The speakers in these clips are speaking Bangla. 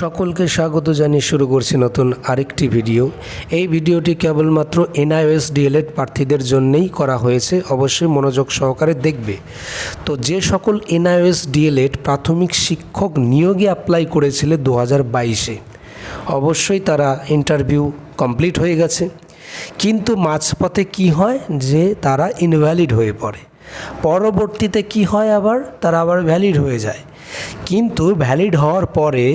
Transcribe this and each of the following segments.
সকলকে স্বাগত জানিয়ে শুরু করছি নতুন আরেকটি ভিডিও। এই ভিডিওটি কেবলমাত্র এনআইএস ডিএলএড প্রার্থীদের জন্যেই করা হয়েছে, অবশ্যই মনোযোগ সহকারে দেখবে। তো যে সকল এনআইএস ডিএলএড প্রাথমিক শিক্ষক নিয়োগে অ্যাপ্লাই করেছিল দু হাজার বাইশে, অবশ্যই তারা ইন্টারভিউ কমপ্লিট হয়ে গেছে। কিন্তু মাঝপথে কি হয় যে তারা ইনভ্যালিড হয়ে পড়ে। পরবর্তীতে কি হয় আবার? তারা আবার ভ্যালিড হয়ে যায়। কিন্তু ভ্যালিড হওয়ার পরে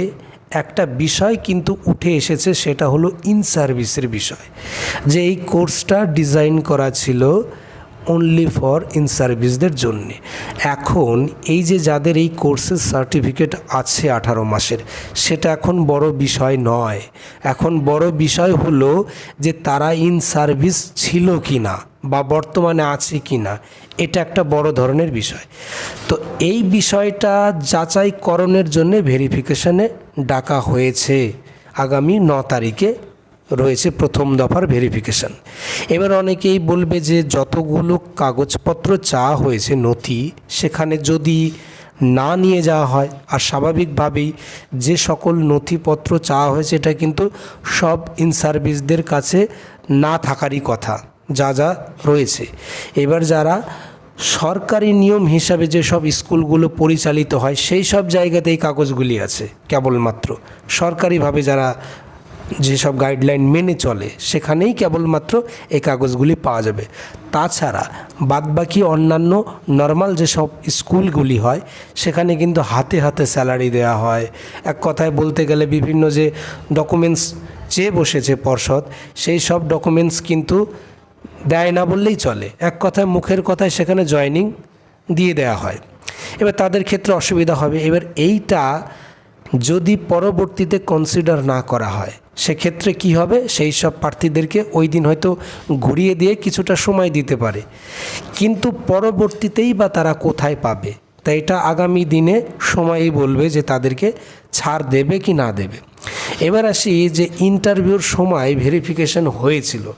একটা বিষয় কিন্তু উঠে এসেছে, সেটা হলো ইন সার্ভিসের বিষয়। যে এই কোর্সটা ডিজাইন করা ছিল অনলি ফর ইন সার্ভিসদের জন্যে। এখন এই যে যাদের এই কোর্সের সার্টিফিকেট আছে আঠারো মাসের, সেটা এখন বড় বিষয় নয়। এখন বড় বিষয় হলো যে তারা ইন সার্ভিস ছিল কি না বা বর্তমানে আছে কি না এটা একটা বড় ধরনের বিষয়। তো এই বিষয়টা যাচাইকরণের জন্য ভেরিফিকেশনে ডাকা হয়েছে। আগামী ন তারিখে রয়েছে প্রথম দফার ভেরিফিকেশন। এবার অনেকেই বলবে যে যতগুলো কাগজপত্র চাওয়া হয়েছে নথি, সেখানে যদি না নিয়ে যাওয়া হয়, আর স্বাভাবিকভাবেই যে সকল নথিপত্র চাওয়া হয়েছে, এটা কিন্তু সব ইন সার্ভিসদের কাছে না থাকারই কথা, যা যা রয়েছে। এবার যারা সরকারি নিয়ম হিসাবে যে সব স্কুলগুলো পরিচালিত হয়, সেই সব জায়গাতেই কাগজগুলি আছে, কেবলমাত্র। সরকারিভাবে যারা যেসব গাইডলাইন মেনে চলে, সেখানেই কেবলমাত্র এই কাগজগুলি পাওয়া যাবে। তাছাড়া বাদবাকি অন্যান্য নর্মাল যেসব স্কুলগুলি হয়, সেখানে কিন্তু হাতে হাতে স্যালারি দেওয়া হয়। এক কথায় বলতে গেলে বিভিন্ন যে ডকুমেন্টস চেয়ে বসেছে পর্ষদ, সেই সব ডকুমেন্টস কিন্তু দেয় না বললেই চলে। এক কথায় মুখের কথায় সেখানে জয়নিং দিয়ে দেওয়া হয়। এবার তাদের ক্ষেত্রে অসুবিধা হবে। এবার এইটা যদি পরবর্তীতে কনসিডার না করা হয়, সেক্ষেত্রে কি হবে? সেই সব প্রার্থীদেরকে ওই দিন হয়তো ঘুরিয়ে দিয়ে কিছুটা সময় দিতে পারে। কিন্তু পরবর্তীতেই বা তারা কোথায় পাবে? তাই এটা আগামী দিনে সময়ই বলবে যে তাদেরকে ছাড় দেবে কি না দেবে। এবার আসি যে ইন্টারভিউর সময় ভেরিফিকেশন হয়েছিল।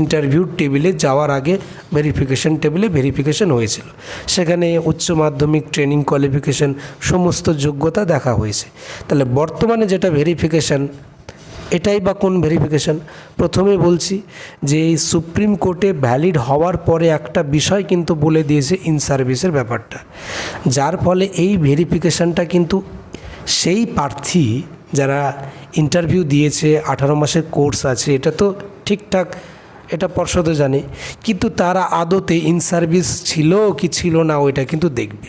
ইন্টারভিউ টেবিলে যাওয়ার আগে ভেরিফিকেশন টেবিলে ভেরিফিকেশন হয়েছিল। সেখানে উচ্চ মাধ্যমিক ট্রেনিং কোয়ালিফিকেশন সমস্ত যোগ্যতা দেখা হয়েছে। তাহলে বর্তমানে যেটা ভেরিফিকেশন এটাই বা কোন ভেরিফিকেশন প্রথমে বলছি যে এই সুপ্রিম কোর্টে ভ্যালিড হওয়ার পরে একটা বিষয় কিন্তু বলে দিয়েছে ইন সার্ভিসের ব্যাপারটা। যার ফলে এই ভেরিফিকেশনটা কিন্তু সেই প্রার্থী যারা ইন্টারভিউ দিয়েছে, আঠারো মাসের কোর্স আছে, এটা তো ঠিকঠাক এটা পর্ষদও জানে। কিন্তু তারা আদতে ইন সার্ভিস ছিল কি ছিল না ওইটা কিন্তু দেখবে।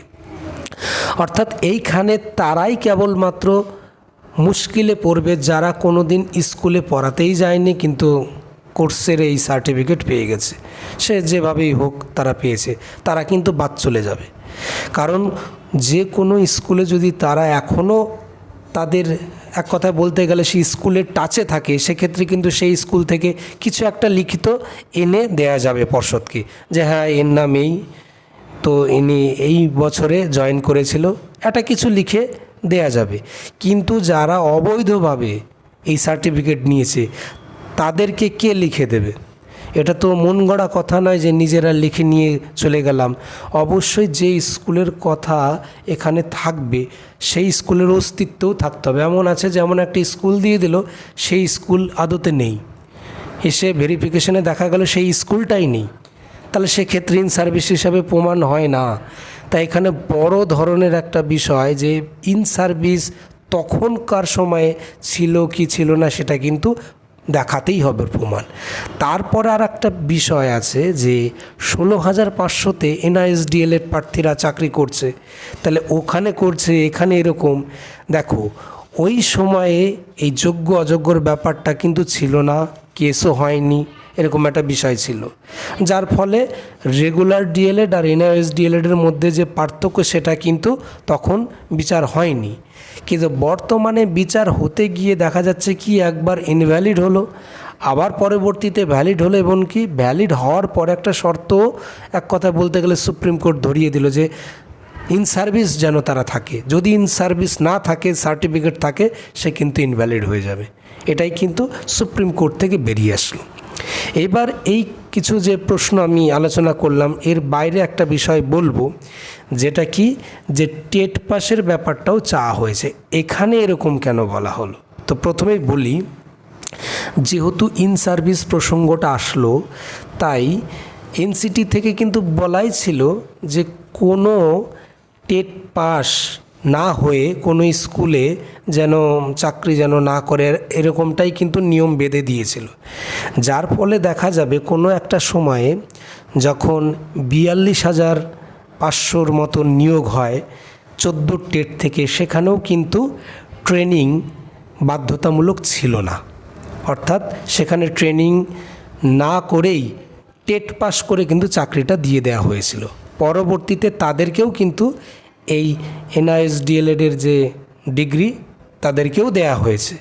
অর্থাৎ এইখানে তারাই কেবলমাত্র মুশকিলে পড়বে যারা কোনো দিন স্কুলে পড়াতেই যায়নি, কিন্তু কোর্সের এই সার্টিফিকেট পেয়ে গেছে। সে যেভাবেই হোক তারা পেয়েছে, তারা কিন্তু বাদ চলে যাবে। কারণ যে কোনো স্কুলে যদি তারা এখনও তাদের এক কথায় বলতে গেলে সেই স্কুলের টাচে থাকে, সেক্ষেত্রে কিন্তু সেই স্কুল থেকে কিছু একটা লিখিত এনে দেয়া যাবে পর্ষদকে। যে হ্যাঁ এর নাম এই তো ইনি এই বছরে জয়েন করেছিল এটা কিছু লিখে দেয়া যাবে। কিন্তু যারা অবৈধভাবে এই সার্টিফিকেট নিয়েছে, তাদেরকে কে লিখে দেবে? এটা তো মন গড়া কথা নয় যে নিজেরা লিখে নিয়ে চলে গেলাম। অবশ্যই যে স্কুলের কথা এখানে থাকবে, সেই স্কুলের অস্তিত্বও থাকতে হবে। এমন আছে যেমন একটা স্কুল দিয়ে দিল, সেই স্কুল আদতে নেই। এসে ভেরিফিকেশনে দেখা গেল সেই স্কুলটাই নেই। তাহলে সেক্ষেত্রে ইন সার্ভিস হিসাবে প্রমাণ হয় না। তাই এখানে বড় ধরনের একটা বিষয় যে ইন সার্ভিস তখনকার সময়ে ছিল কি ছিল না, সেটা কিন্তু দেখাতেই হবে প্রমাণ। তারপরে আর একটা বিষয় আছে যে ষোলো হাজার পাঁচশোতে এনআইএসডিএলের প্রার্থীরা চাকরি করছে। তাহলে ওখানে করছে, এখানে এরকম। দেখো, ওই সময়ে এই যোগ্য অযোগ্যর ব্যাপারটা কিন্তু ছিল না, কেসও হয়নি। এরকম একটা বিষয় ছিল। যার ফলে রেগুলার ডিএলএড আর এনআইএস ডিএলএডের মধ্যে যে পার্থক্য সেটা কিন্তু তখন বিচার হয়নি। কিন্তু বর্তমানে বিচার হতে গিয়ে দেখা যাচ্ছে কি একবার ইনভ্যালিড হলো, আবার পরবর্তীতে ভ্যালিড হলো এবং কি ভ্যালিড হওয়ার পর একটা শর্ত এক কথা বলতে গেলে সুপ্রিম কোর্ট ধরিয়ে দিল যে ইন সার্ভিস যেন তারা থাকে। যদি ইন সার্ভিস না থাকে সার্টিফিকেট থাকে, সে কিন্তু ইনভ্যালিড হয়ে যাবে। এটাই কিন্তু সুপ্রিম কোর্ট থেকে বেরিয়ে আসলো। এবার এই কিছু যে প্রশ্ন আমি আলোচনা করলাম, এর বাইরে একটা বিষয় বলব, যেটা কি? যে টেট পাসের ব্যাপারটাও চাওয়া হয়েছে। এখানে এরকম কেন বলা হলো? তো প্রথমেই বলি, যেহেতু ইন সার্ভিস প্রসঙ্গটা আসলো, তাই এনসিটি থেকে কিন্তু বলাই ছিল যে কোনো টেট পাস না হয়ে কোনো স্কুলে যেন চাকরি যেন না করে, এরকমটাই কিন্তু নিয়ম বেঁধে দিয়েছিল। যার ফলে দেখা যাবে কোনো একটা সময়ে যখন বিয়াল্লিশ হাজার পাঁচশোর মতো নিয়োগ হয় চোদ্দ টেট থেকে সেখানেও কিন্তু ট্রেনিং বাধ্যতামূলক ছিল না। অর্থাৎ সেখানে ট্রেনিং না করেই টেট পাস করে কিন্তু চাকরিটা দিয়ে দেওয়া হয়েছিল। পরবর্তীতে তাদেরকেও কিন্তু এই এনআইএসডিএলএডের যে ডিগ্রি, তাদেরকেও দেয়া হয়েছে।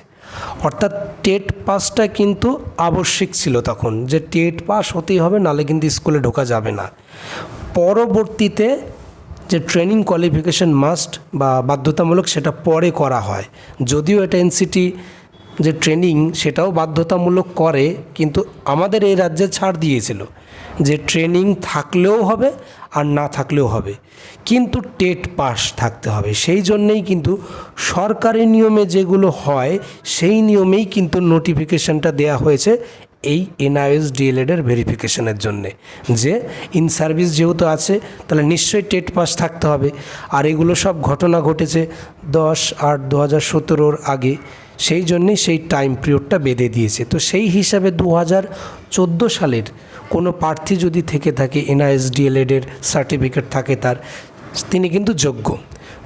অর্থাৎ টেট পাসটা কিন্তু আবশ্যিক ছিল তখন। যে টেট পাস হতেই হবে নাহলে কিন্তু স্কুলে ঢোকা যাবে না। পরবর্তীতে যে ট্রেনিং কোয়ালিফিকেশন মাস্ট বা বাধ্যতামূলক সেটা পরে করা হয়। যদিও এটা এনসিটি যে ট্রেনিং, সেটাও বাধ্যতামূলক করে, কিন্তু আমাদের এই রাজ্যে ছাড় দিয়েছিল। যে ট্রেনিং থাকলেও হবে আর না থাকলেও হবে। কিন্তু টেট পাস থাকতে হবে। সেই জন্যেই কিন্তু সরকারি নিয়মে যেগুলো হয়, সেই নিয়মেই কিন্তু নোটিফিকেশনটা দেয়া হয়েছে এই এনআইএস ডিএলএডের ভেরিফিকেশনের জন্যে। যে ইন সার্ভিস যেহেতু আছে, তাহলে নিশ্চয়ই টেট পাস থাকতে হবে। আর এগুলো সব ঘটনা ঘটেছে দশ আট দু হাজার সতেরোর আগে। সেই জন্যেই সেই টাইম পিরিয়ডটা বেঁধে দিয়েছে। তো সেই হিসাবে দু হাজার চোদ্দ সালের কোনো প্রার্থী যদি থেকে থাকে এনআইএস ডিএলএডের সার্টিফিকেট থাকে তার, তিনি কিন্তু যোগ্য।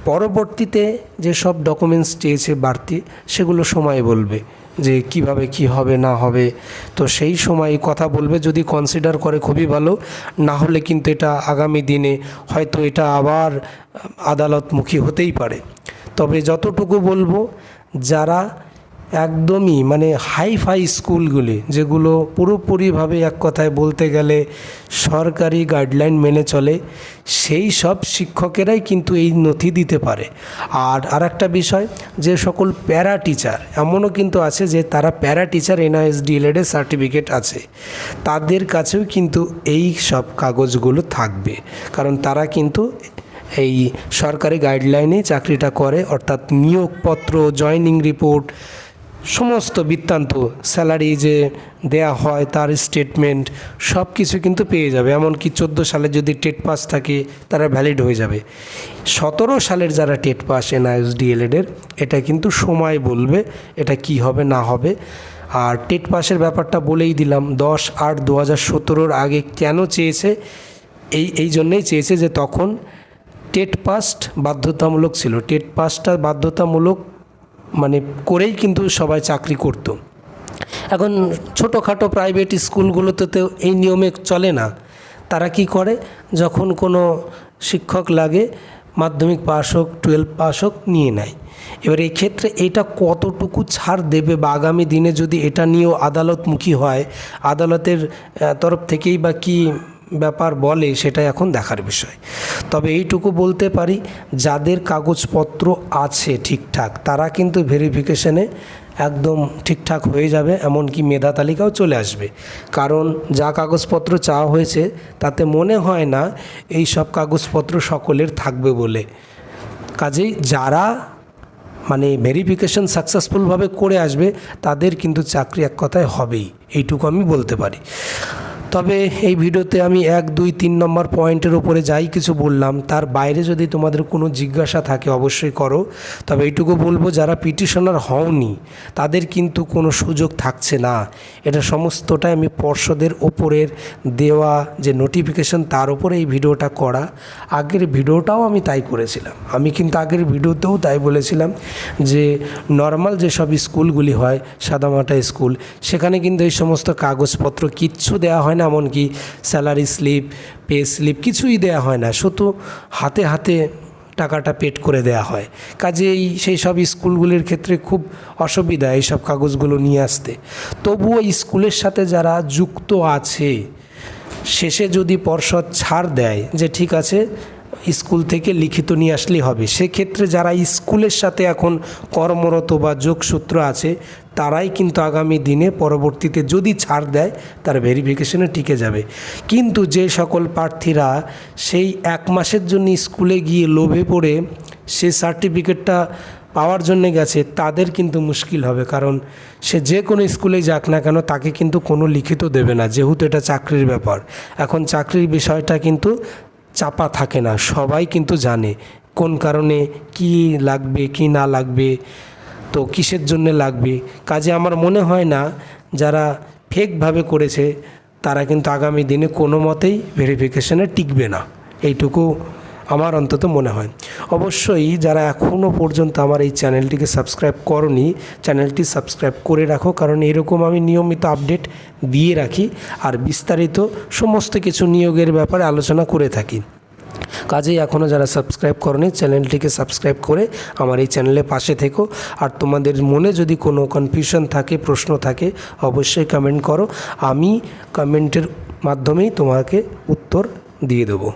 পরবর্তীতে যেসব ডকুমেন্টস চেয়েছে বাড়তি, সেগুলো সময় বলবে যে কীভাবে কি হবে, না হবে। তো সেই সময় কথা বলবে, যদি কনসিডার করে খুবই ভালো, না হলে কিন্তু এটা আগামী দিনে হয়তো এটা আবার আদালতমুখী হতেই পারে। তবে যতটুকু বলব যারা একদমই মানে হাই ফাই স্কুলগুলি, যেগুলো পুরোপুরিভাবে এক কথায় বলতে গেলে সরকারি গাইডলাইন মেনে চলে, সেই সব শিক্ষকেরাই কিন্তু এই নথি দিতে পারে। আর আর একটা বিষয়, যে সকল প্যারা টিচার এমনও কিন্তু আছে যে তারা প্যারা টিচার এনআইএসডিএলএডের সার্টিফিকেট আছে। তাদের কাছেও কিন্তু এই সব কাগজগুলো থাকবে। কারণ তারা কিন্তু এই সরকারি গাইডলাইনে চাকরিটা করে, অর্থাৎ নিয়োগপত্র জয়নিং রিপোর্ট সমস্ত বৃত্তান্ত স্যালারি যে দেয়া হয়, তার স্টেটমেন্ট সব কিছু কিন্তু পেয়ে যাবে। এমনকি চোদ্দ সালে যদি টেট পাস থাকে, তারা ভ্যালিড হয়ে যাবে। সতেরো সালের যারা টেট পাস এনআইএস ডিএলএডের এটা কিন্তু সময় বলবে, এটা কি হবে, না হবে। আর টেট পাসের ব্যাপারটা বলেই দিলাম, দশ আট দু হাজার সতেরোর আগে কেন চেয়েছে? এই এই জন্যেই চেয়েছে যে তখন টেট পাস্ট বাধ্যতামূলক ছিল। টেট পাসটা বাধ্যতামূলক মানে করেই কিন্তু সবাই চাকরি করত। এখন ছোটোখাটো প্রাইভেট স্কুলগুলোতে তো এই নিয়মে চলে না। তারা কি করে? যখন কোনো শিক্ষক লাগে, মাধ্যমিক পাস হোক, টুয়েলভ পাস হোক, নিয়ে নেয়। এবার এই ক্ষেত্রে এটা কতটুকু ছাড় দেবে বা আগামী দিনে যদি এটা নিয়েও আদালতমুখী হয়, আদালতের তরফ থেকেই বা কী ব্যাপার বলে সেটা এখন দেখার বিষয়। তবে এইটুকু বলতে পারি, যাদের কাগজপত্র আছে ঠিকঠাক, তারা কিন্তু ভেরিফিকেশনে একদম ঠিকঠাক হয়ে যাবে, এমনকি মেধা তালিকাও চলে আসবে। কারণ যা কাগজপত্র চাওয়া হয়েছে, তাতে মনে হয় না এই সব কাগজপত্র সকলের থাকবে বলে। কাজেই যারা মানে ভেরিফিকেশন সাকসেসফুলভাবে করে আসবে, তাদের কিন্তু চাকরি এক কথায় হবেই, এইটুকু আমি বলতে পারি। তবে এই ভিডিওতে আমি এক, দুই, তিন নম্বর পয়েন্টের উপরে যাই কিছু বললাম, তার বাইরে যদি তোমাদের কোনো জিজ্ঞাসা থাকে অবশ্যই করো। তবে এইটুকু বলব, যারা পিটিশনার হওনি, তাদের কিন্তু কোনো সুযোগ থাকছে না। এটা সমস্তটাই আমি পর্ষদের ওপরের দেওয়া যে নোটিফিকেশন, তার উপরে এই ভিডিওটা করা। আগের ভিডিওটাও আমি তাই করেছিলাম। আমি কিন্তু আগের ভিডিওতেও তাই বলেছিলাম যে, নর্মাল যেসব স্কুলগুলি হয়, সাদামাটা স্কুল, সেখানে কিন্তু এই সমস্ত কাগজপত্র কিচ্ছু দেওয়া হয় না, এমনকি স্যালারি স্লিপ পে স্লিপ কিছুই দেয়া হয় না। শুধু হাতে হাতে টাকাটা পেড করে দেয়া হয়। কাজেই সেই সব স্কুলগুলির ক্ষেত্রে খুব অসুবিধা এইসব কাগজগুলো নিয়ে আসতে। তবুও স্কুলের সাথে যারা যুক্ত আছে, শেষে যদি পর্ষদ ছাড় দেয় যে, ঠিক আছে স্কুল থেকে লিখিত নিয়ে আসলেই হবে। সেক্ষেত্রে যারা স্কুলের সাথে এখন কর্মরত বা যোগসূত্র আছে, তারাই কিন্তু আগামী দিনে পরবর্তীতে যদি ছাড় দেয়, তার ভেরিফিকেশনে টিকে যাবে। কিন্তু যে সকল প্রার্থীরা সেই এক মাসের জন্য স্কুলে গিয়ে লোভে পড়ে সে সার্টিফিকেটটা পাওয়ার জন্য গেছে, তাদের কিন্তু মুশকিল হবে। কারণ সে যে কোনো স্কুলে যাক না কেন, তাকে কিন্তু কোনো লিখিত দেবে না, যেহেতু এটা চাকরির ব্যাপার। এখন চাকরির বিষয়টা কিন্তু চাপা থাকে না, সবাই কিন্তু জানে কোন কারণে কি লাগবে, কি না লাগবে, তো কিসের জন্য লাগবে। কাজে আমার মনে হয় না, যারা ফেকভাবে করেছে, তারা কিন্তু আগামী দিনে কোনো মতেই ভেরিফিকেশানে টিকবে না। এইটুকু আমার অন্তত মনে হয়। অবশ্যই যারা এখনও পর্যন্ত আমার এই চ্যানেলটিকে সাবস্ক্রাইব করনি, চ্যানেলটি সাবস্ক্রাইব করে রাখো, কারণ এরকম আমি নিয়মিত আপডেট দিয়ে রাখি আর বিস্তারিত সমস্ত কিছু নিয়োগের ব্যাপারে আলোচনা করে থাকি। কাজেই এখনও যারা সাবস্ক্রাইব করনি, চ্যানেলটিকে সাবস্ক্রাইব করে আমার এই চ্যানেলে পাশে থেকো। আর তোমাদের মনে যদি কোনো কনফিউশন থাকে, প্রশ্ন থাকে, অবশ্যই কমেন্ট করো। আমি কমেন্টের মাধ্যমেই তোমাকে উত্তর দিয়ে দেবো।